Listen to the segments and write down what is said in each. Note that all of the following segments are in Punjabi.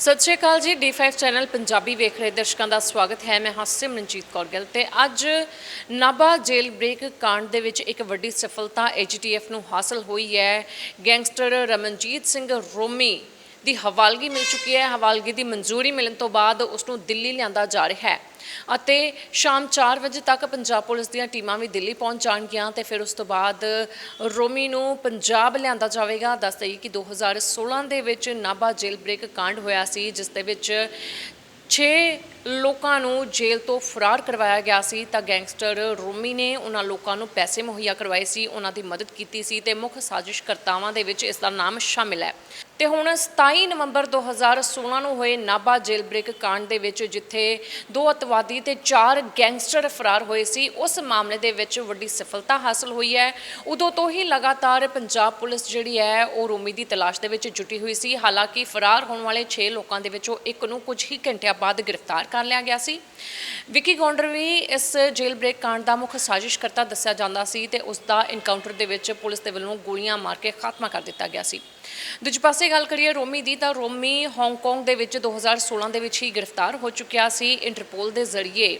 ਸਤਿ ਸ਼੍ਰੀ ਅਕਾਲ ਜੀ D5 ਚੈਨਲ ਪੰਜਾਬੀ ਵੇਖ ਰਹੇ ਦਰਸ਼ਕਾਂ ਦਾ ਸਵਾਗਤ ਹੈ। ਮੈਂ ਹਾਂ ਸਿਮਰਨਜੀਤ ਕੌਰ ਗਿੱਲ ਤੇ ਅੱਜ ਨਾਭਾ ਜੇਲ੍ਹ ਬ੍ਰੇਕ ਕਾਂਡ ਦੇ ਵਿੱਚ ਇੱਕ ਵੱਡੀ ਸਫਲਤਾ AGTF ਨੂੰ ਹਾਸਲ ਹੋਈ ਹੈ। ਗੈਂਗਸਟਰ ਰਮਨਜੀਤ ਸਿੰਘ ਰੋਮੀ ਦੀ ਹਵਾਲਗੀ ਮਿਲ ਚੁੱਕੀ ਹੈ। ਹਵਾਲਗੀ ਦੀ ਮਨਜ਼ੂਰੀ ਮਿਲਣ ਤੋਂ ਬਾਅਦ ਉਸ ਨੂੰ ਦਿੱਲੀ ਲਿਆਂਦਾ ਜਾ ਰਿਹਾ ਹੈ। ਅਤੇ ਸ਼ਾਮ 4 ਵਜੇ ਤੱਕ ਪੰਜਾਬ ਪੁਲਿਸ ਦੀਆਂ ਟੀਮਾਂ ਵੀ ਦਿੱਲੀ ਪਹੁੰਚ ਜਾਣਗੀਆਂ ਤੇ ਫਿਰ ਉਸ ਤੋਂ ਬਾਅਦ ਰੋਮੀ ਨੂੰ ਪੰਜਾਬ ਲਿਆਂਦਾ ਜਾਵੇਗਾ। ਦੱਸ ਦਈਏ ਕਿ 2016 ਦੇ ਵਿੱਚ ਨਾਭਾ ਜੇਲ੍ਹ ਬ੍ਰੇਕ ਕਾਂਡ ਹੋਇਆ ਸੀ, ਜਿਸ ਦੇ ਵਿੱਚ 6 ਲੋਕਾਂ ਨੂੰ ਜੇਲ੍ਹ ਤੋਂ ਫਰਾਰ ਕਰਵਾਇਆ ਗਿਆ ਸੀ ਤਾਂ ਗੈਂਗਸਟਰ ਰੋਮੀ ਨੇ ਉਹਨਾਂ ਲੋਕਾਂ ਨੂੰ ਪੈਸੇ ਮੁਹੱਈਆ ਕਰਵਾਏ ਸੀ, ਉਹਨਾਂ ਦੀ ਮਦਦ ਕੀਤੀ ਸੀ ਤੇ ਮੁੱਖ ਸਾਜ਼ਿਸ਼ਕਰਤਾਵਾਂ ਦੇ ਵਿੱਚ ਇਸ ਦਾ ਨਾਮ ਸ਼ਾਮਿਲ ਹੈ। ਤੇ ਹੁਣ 27 ਨਵੰਬਰ 2016 ਨੂੰ ਹੋਏ ਨਾਭਾ ਜੇਲ੍ਹ ਬ੍ਰੇਕ ਕਾਂਡ ਦੇ ਵਿੱਚ ਜਿੱਥੇ ਦੋ ਅਤਵਾਦੀ ਤੇ ਚਾਰ ਗੈਂਗਸਟਰ ਫਰਾਰ ਹੋਏ ਸੀ, ਉਸ ਮਾਮਲੇ ਦੇ ਵਿੱਚ ਵੱਡੀ ਸਫਲਤਾ ਹਾਸਲ ਹੋਈ ਹੈ। ਉਦੋਂ ਤੋਂ ਹੀ ਲਗਾਤਾਰ ਪੰਜਾਬ ਪੁਲਿਸ ਜਿਹੜੀ ਹੈ, ਉਹ ਰੋਮੀ ਦੀ ਤਲਾਸ਼ ਦੇ ਵਿੱਚ ਜੁਟੀ ਹੋਈ ਸੀ। ਹਾਲਾਂਕਿ ਫਰਾਰ ਹੋਣ ਵਾਲੇ 6 ਲੋਕਾਂ ਦੇ ਵਿੱਚੋਂ ਇੱਕ ਨੂੰ ਕੁਝ ਹੀ ਘੰਟਿਆਂ ਬਾਅਦ ਗ੍ਰਿਫਤਾਰ ਕਰ ਲਿਆ ਗਿਆ ਸੀ। ਵਿੱਕੀ ਗੌਂਡਰ ਵੀ ਇਸ ਜੇਲ੍ਹ ਬ੍ਰੇਕ ਕਾਂਡ ਦਾ ਮੁੱਖ ਸਾਜ਼ਿਸ਼ਕਰਤਾ ਦੱਸਿਆ ਜਾਂਦਾ ਸੀ ਤੇ ਉਸ ਦਾ ਐਨਕਾਊਂਟਰ ਦੇ ਵਿੱਚ ਪੁਲਿਸ ਦੇ ਵੱਲੋਂ ਗੋਲੀਆਂ ਮਾਰ ਕੇ ਖਾਤਮਾ ਕਰ ਦਿੱਤਾ ਗਿਆ ਸੀ। ਦੂਜੇ ਪਾਸੇ ਗੱਲ ਕਰੀਏ ਰੋਮੀ ਦੀ ਤਾਂ ਰੋਮੀ ਹਾਂਗਕਾਂਗ ਦੇ ਵਿੱਚ 2016 ਦੇ ਵਿੱਚ ਹੀ ਗ੍ਰਿਫਤਾਰ ਹੋ ਚੁੱਕਿਆ ਸੀ। ਇੰਟਰਪੋਲ ਦੇ ਜ਼ਰੀਏ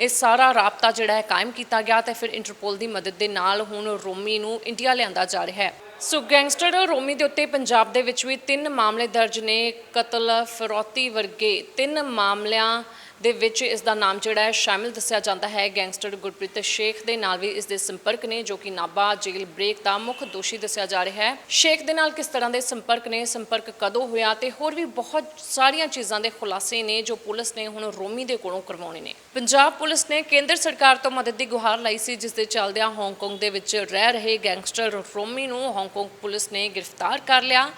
ਇਹ ਸਾਰਾ ਰਾਬਤਾ ਜਿਹੜਾ ਹੈ ਕਾਇਮ ਕੀਤਾ ਗਿਆ ਤੇ ਫਿਰ ਇੰਟਰਪੋਲ ਦੀ ਮਦਦ ਦੇ ਨਾਲ ਹੁਣ ਰੋਮੀ ਨੂੰ ਇੰਡੀਆ ਲਿਆਂਦਾ ਜਾ ਰਿਹਾ ਹੈ। ਸੋ ਗੈਂਗਸਟਰ ਰੋਮੀ ਦੇ ਉੱਤੇ ਪੰਜਾਬ ਦੇ ਵਿੱਚ ਵੀ ਤਿੰਨ ਮਾਮਲੇ ਦਰਜ ਨੇ, ਕਤਲ, ਫਰੋਤੀ ਵਰਗੇ ਤਿੰਨ ਮਾਮਲਿਆਂ ਦੇ ਵਿੱਚ ਇਸ ਦਾ ਨਾਮ ਜਿਹੜਾ ਹੈ ਸ਼ਾਮਿਲ ਦੱਸਿਆ ਜਾਂਦਾ ਹੈ। ਗੈਂਗਸਟਰ ਗੁਰਪ੍ਰੀਤ ਸ਼ੇਖ ਦੇ ਨਾਲ ਵੀ ਇਸ ਦੇ ਸੰਪਰਕ ਨੇ, ਜੋ ਕਿ ਨਾਭਾ ਜੇਲ੍ਹ ਬ੍ਰੇਕ ਦਾ ਮੁੱਖ ਦੋਸ਼ੀ ਦੱਸਿਆ ਜਾ ਰਿਹਾ ਹੈ। ਸ਼ੇਖ ਦੇ ਨਾਲ ਕਿਸ ਤਰ੍ਹਾਂ ਦੇ ਸੰਪਰਕ ਨੇ, ਸੰਪਰਕ ਕਦੋਂ ਹੋਇਆ ਤੇ ਹੋਰ ਵੀ ਬਹੁਤ ਸਾਰੀਆਂ ਚੀਜ਼ਾਂ ਦੇ ਖੁਲਾਸੇ ਨੇ, ਜੋ ਪੁਲਿਸ ਨੇ ਹੁਣ ਰੋਮੀ ਦੇ ਕੋਲੋਂ ਕਰਵਾਉਣੇ ਨੇ। ਪੰਜਾਬ ਪੁਲਿਸ ਨੇ ਕੇਂਦਰ ਸਰਕਾਰ ਤੋਂ ਮਦਦ ਦੀ ਗੁਹਾਰ ਲਾਈ ਸੀ, ਜਿਸ ਦੇ ਚੱਲਦਿਆਂ ਹਾਂਗਕਾਂਗ ਦੇ ਵਿੱਚ ਰਹਿ ਰਹੇ ਗੈਂਗਸਟਰ ਰੋਮੀ ਨੂੰ ਹਾਂਗਕਾਂਗ ਪੁਲਿਸ ਨੇ ਗ੍ਰਿਫਤਾਰ ਕਰ ਲਿਆ।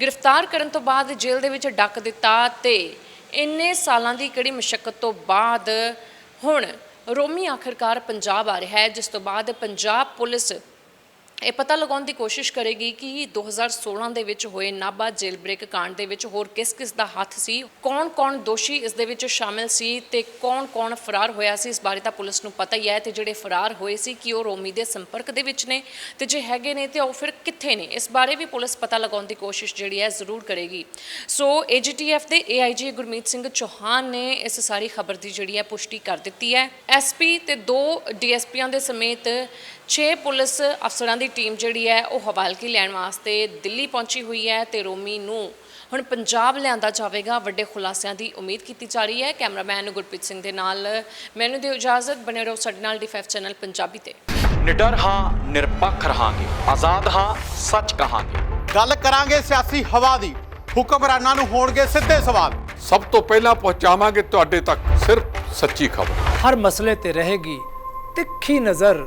ਗ੍ਰਿਫਤਾਰ ਕਰਨ ਤੋਂ ਬਾਅਦ ਜੇਲ੍ਹ ਦੇ ਵਿੱਚ ਡੱਕ ਦਿੱਤਾ ਤੇ ਇੰਨੇ ਸਾਲਾਂ ਦੀ ਕਿਹੜੀ ਮੁਸ਼ਕਲ ਤੋਂ ਬਾਅਦ ਹੁਣ ਰੋਮੀ ਆਖਰਕਾਰ ਪੰਜਾਬ ਆ ਰਿਹਾ ਹੈ, ਜਿਸ ਤੋਂ ਬਾਅਦ ਪੰਜਾਬ ਪੁਲਿਸ ਇਹ ਪਤਾ ਲਗਾਉਣ ਦੀ ਕੋਸ਼ਿਸ਼ ਕਰੇਗੀ ਕਿ 2016 ਦੇ ਵਿੱਚ ਹੋਏ ਨਾਭਾ ਜੇਲ੍ਹ ਬ੍ਰੇਕ ਕਾਂਡ ਦੇ ਵਿੱਚ ਹੋਰ ਕਿਸ-ਕਿਸ ਦਾ ਹੱਥ ਸੀ, ਕੌਣ-ਕੌਣ ਦੋਸ਼ੀ ਇਸ ਦੇ ਵਿੱਚ ਸ਼ਾਮਿਲ ਸੀ ਤੇ ਕੌਣ-ਕੌਣ ਫਰਾਰ ਹੋਇਆ ਸੀ, ਇਸ ਬਾਰੇ ਤਾਂ ਪੁਲਿਸ ਨੂੰ ਪਤਾ ਹੀ ਹੈ ਤੇ ਜਿਹੜੇ ਫਰਾਰ ਹੋਏ ਸੀ ਕਿ ਉਹ ਰੋਮੀ ਦੇ ਸੰਪਰਕ ਦੇ ਵਿੱਚ ਨੇ ਤੇ ਜੇ ਹੈਗੇ ਨੇ ਤੇ ਉਹ ਫਿਰ ਕਿੱਥੇ ਨੇ, ਇਸ ਬਾਰੇ ਵੀ ਪੁਲਿਸ ਪਤਾ ਲਗਾਉਣ ਦੀ ਕੋਸ਼ਿਸ਼ ਜਿਹੜੀ ਹੈ ਜ਼ਰੂਰ ਕਰੇਗੀ। ਸੋ ਏਜੀਟੀਐਫ ਦੇ ਏਆਈਜੀ ਗੁਰਮੀਤ ਸਿੰਘ ਚੌਹਾਨ ਨੇ ਇਸ ਸਾਰੀ ਖਬਰ ਦੀ ਜਿਹੜੀ ਹੈ ਪੁਸ਼ਟੀ ਕਰ ਦਿੱਤੀ ਹੈ। ਐਸਪੀ ਤੇ ਦੋ ਡੀਐਸਪੀਆਂ ਦੇ ਸਮੇਤ 6 ਪੁਲਿਸ ਅਫਸਰਾਂ ਦੀ ਟੀਮ ਜਿਹੜੀ ਹੈ ਉਹ ਹਵਾਲਗੀ ਲੈਣ ਵਾਸਤੇ ਦਿੱਲੀ ਪਹੁੰਚੀ ਹੋਈ ਹੈ ਤੇ ਰੋਮੀ ਨੂੰ ਹੁਣ ਪੰਜਾਬ ਲਿਆਂਦਾ ਜਾਵੇਗਾ। ਵੱਡੇ ਖੁਲਾਸਿਆਂ ਦੀ ਉਮੀਦ ਕੀਤੀ ਜਾ ਰਹੀ ਹੈ। ਕੈਮਰਾਮੈਨ ਗੁਰਪ੍ਰੀਤ ਸਿੰਘ ਦੇ ਨਾਲ ਮੈਨੂੰ ਦਿਓ ਇਜਾਜ਼ਤ। ਬਣੇ ਰਹੋ ਸਾਡੇ ਨਾਲ ਡੀ5 ਚੈਨਲ ਪੰਜਾਬੀ ਤੇ। ਨਿਡਰ ਹਾਂ ਨਿਰਪੱਖ ਰਹਾਂਗੇ। ਆਜ਼ਾਦ ਹਾਂ ਸੱਚ ਕਹਾਂਗੇ। ਗੱਲ ਕਰਾਂਗੇ ਸਿਆਸੀ ਹਵਾ ਦੀ। ਹੁਕਮਰਾਨਾਂ ਨੂੰ ਹੋਣਗੇ ਸਿੱਧੇ ਸਵਾਲ। ਸਭ ਤੋਂ ਪਹਿਲਾਂ ਪਹੁੰਚਾਵਾਂਗੇ ਤੁਹਾਡੇ ਤੱਕ ਸਿਰਫ ਸੱਚੀ ਖਬਰ। ਹਰ ਮਸਲੇ ਤੇ ਰਹੇਗੀ ਤਿੱਖੀ ਨਜ਼ਰ।